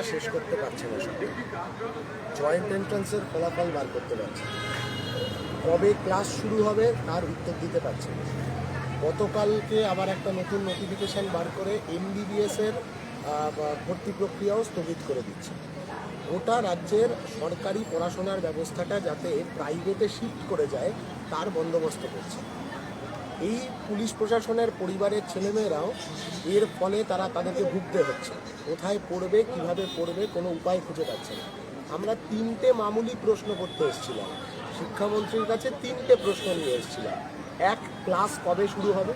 প্রক্রিয়া শেষ করতে পারছে না সরকার জয়েন্ট এন্ট্রান্সের ফলাফল বার করতে পারছে কবে ক্লাস শুরু হবে তার উত্তর দিতে পারছে না। গতকালকে আবার একটা নতুন নোটিফিকেশন বার করে এমবিবিএস এর ভর্তি প্রক্রিয়াও স্থগিত করে দিচ্ছে। গোটা রাজ্যের সরকারি পড়াশোনার ব্যবস্থাটা যাতে প্রাইভেটে শিফট করে যায়, তার বন্দোবস্ত করছে। এই পুলিশ প্রশাসনের পরিবারের ছেলেমেয়েরাও এর ফলে তারা তাদেরকে ভুগতে হচ্ছে। কোথায় পড়বে, কীভাবে পড়বে, কোনো উপায় খুঁজে পাচ্ছে না। আমরা তিনটে মামুলি প্রশ্ন করতে এসেছিলাম। শিক্ষামন্ত্রীর কাছে তিনটে প্রশ্ন নিয়ে এসেছিলাম। এক, ক্লাস কবে শুরু হবে?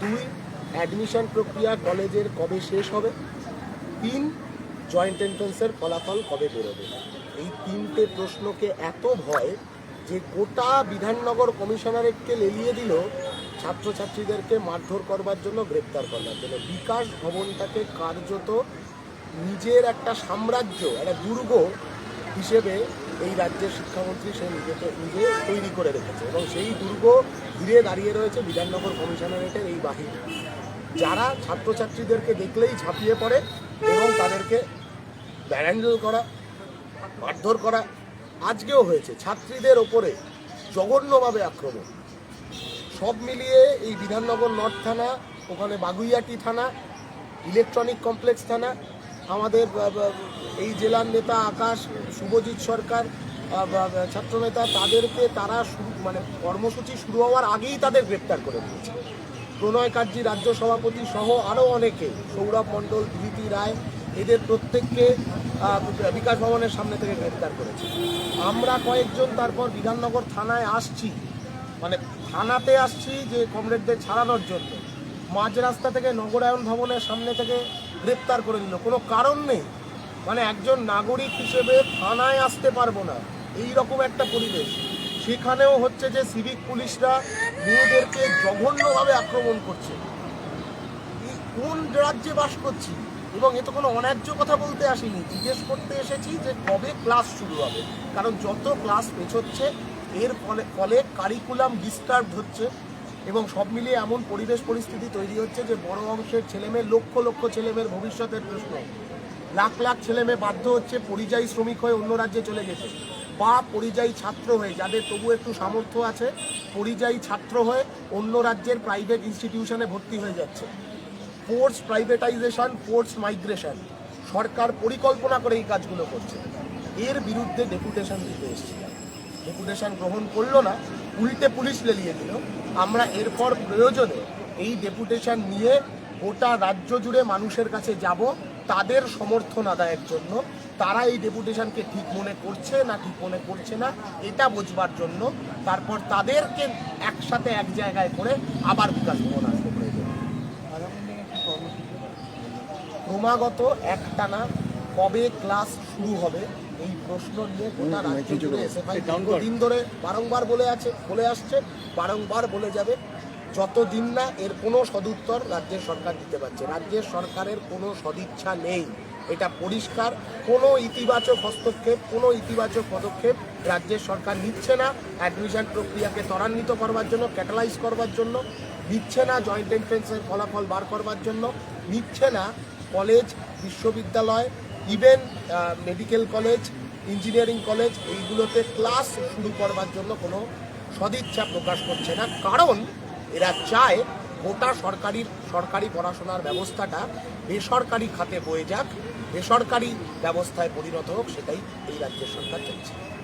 দুই, অ্যাডমিশন প্রক্রিয়া কলেজের কবে শেষ হবে? তিন, জয়েন্ট এন্ট্রান্সের ফলাফল কবে বেরোবে? এই তিনটে প্রশ্নকে এত ভয় যে গোটা বিধাননগর কমিশনারেটকে লেলিয়ে দিল, ছাত্রছাত্রীদেরকে মারধর করবার জন্য গ্রেপ্তার করবার জন্য। বিকাশ ভবনটাকে কার্যত নিজের একটা সাম্রাজ্য, একটা দুর্গ হিসেবে এই রাজ্যের শিক্ষামন্ত্রী সে নিজেকে নিজে তৈরি করে রেখেছে এবং সেই দুর্গ ঘিরে দাঁড়িয়ে রয়েছে বিধাননগর কমিশনারেটের এই বাহিনী। যারা ছাত্রছাত্রীদেরকে দেখলেই ঝাঁপিয়ে পড়ে এবং তাদেরকে ব্যারান্ডেল করা, মারধর করা আজকেও হয়েছে। ছাত্রীদের ওপরে জঘন্যভাবে আক্রমণ। সব মিলিয়ে এই বিধাননগর নর্থ থানা, ওখানে বাগুইয়াটি থানা, ইলেকট্রনিক কমপ্লেক্স থানা, আমাদের এই জেলার নেতা আকাশ, শুভজিৎ সরকার ছাত্রনেতা, তাদেরকে তারা মানে কর্মসূচি শুরু হওয়ার আগেই তাদের গ্রেপ্তার করে দিয়েছে প্রণয় কার্জি রাজ্য সভাপতি সহ আরও অনেকে, সৌরভ মণ্ডল বিভূতি রায় এদের প্রত্যেককে বিকাশ ভবনের সামনে থেকে গ্রেপ্তার করেছে। আমরা কয়েকজন তারপর বিধাননগর থানায় আসছি। মানে থানাতে আসছি যে কমরেডদের ছাড়ানোর জন্য। মাঝ রাস্তা থেকে নগরায়ণ ভবনের সামনে থেকে গ্রেপ্তার করে নিল। কোনো কারণ নেই। মানে একজন নাগরিক হিসেবে থানায় আসতে পারব না। এই রকম একটা পরিবেশ। সেখানেও হচ্ছে যে সিভিক পুলিশরা মেয়েদেরকে জঘন্যভাবে আক্রমণ করছে। কোন রাজ্যে বাস করছি? এবং এ তো কোনো অন্যায্য কথা বলতে আসিনি। জিজ্ঞেস করতে এসেছি যে কবে ক্লাস শুরু হবে। কারণ যত ক্লাস পেছোচ্ছে, এর ফলে ফলে কারিকুলাম ডিস্টার্ব হচ্ছে এবং সব মিলিয়ে এমন পরিবেশ পরিস্থিতি তৈরি হচ্ছে যে বড় অংশের ছেলেমেয়ে লক্ষ লক্ষ ছেলেমেয়ের ভবিষ্যতের প্রশ্ন। লাখ লাখ ছেলেমেয়ে বাধ্য হচ্ছে পরিযায়ী শ্রমিক হয়ে অন্য রাজ্যে চলে গেছে বা পরিযায়ী ছাত্র হয়ে, যাদের তবু একটু সামর্থ্য আছে, পরিযায়ী ছাত্র হয়ে অন্য রাজ্যের প্রাইভেট ইনস্টিটিউশনে ভর্তি হয়ে যাচ্ছে। ফোর্স প্রাইভেটাইজেশন ফোর্স মাইগ্রেশন সরকার পরিকল্পনা করে এই কাজগুলো করছে। এর বিরুদ্ধে ডেপুটেশন দিতে এসেছিলাম ডেপুটেশন গ্রহণ করল না, উল্টে পুলিশ লেলিয়ে দিল। আমরা এরপর প্রয়োজনে এই ডেপুটেশন নিয়ে গোটা রাজ্য জুড়ে মানুষের কাছে যাব, তাদের সমর্থন আদায়ের জন্য। তারা এই ডেপুটেশনকে ঠিক মনে করছে না, ঠিক মনে করছে না, এটা বোঝবার জন্য। তারপর তাদেরকে একসাথে এক জায়গায় করে আবার বিকাশ ভবন আসবে প্রয়োজনে ক্রমাগত একটানা কবে ক্লাস শুরু হবে এই প্রশ্ন নিয়ে গোটা রাজ্য জুড়ে এসএফআই দিন ধরে বারংবার বলে আছে বলে আসছে বারংবার বলে যাবে। যতদিন না এর কোনো সদুত্তর রাজ্যের সরকার দিতে পারছে। রাজ্যের সরকারের কোনো সদিচ্ছা নেই। এটা পরিষ্কার। কোনো ইতিবাচক হস্তক্ষেপ, কোনো ইতিবাচক পদক্ষেপ রাজ্যের সরকার নিচ্ছে না। অ্যাডমিশন প্রক্রিয়াকে ত্বরান্বিত করবার জন্য, ক্যাটালাইজ করবার জন্য, নিচ্ছে না জয়েন্ট এন্ট্রেন্সের ফলাফল বার করবার জন্য, নিচ্ছে না কলেজ, বিশ্ববিদ্যালয়, even medical college, engineering college, এইগুলোতে ক্লাস শুরু করবার জন্য কোনো সদিচ্ছা প্রকাশ করছে না। কারণ এরা চায় গোটা সরকারি সরকারি পড়াশোনার ব্যবস্থাটা বেসরকারি খাতে হয়ে যাক, বেসরকারি ব্যবস্থায় পরিণত হোক, সেটাই এই রাজ্যের সরকার চাইছে।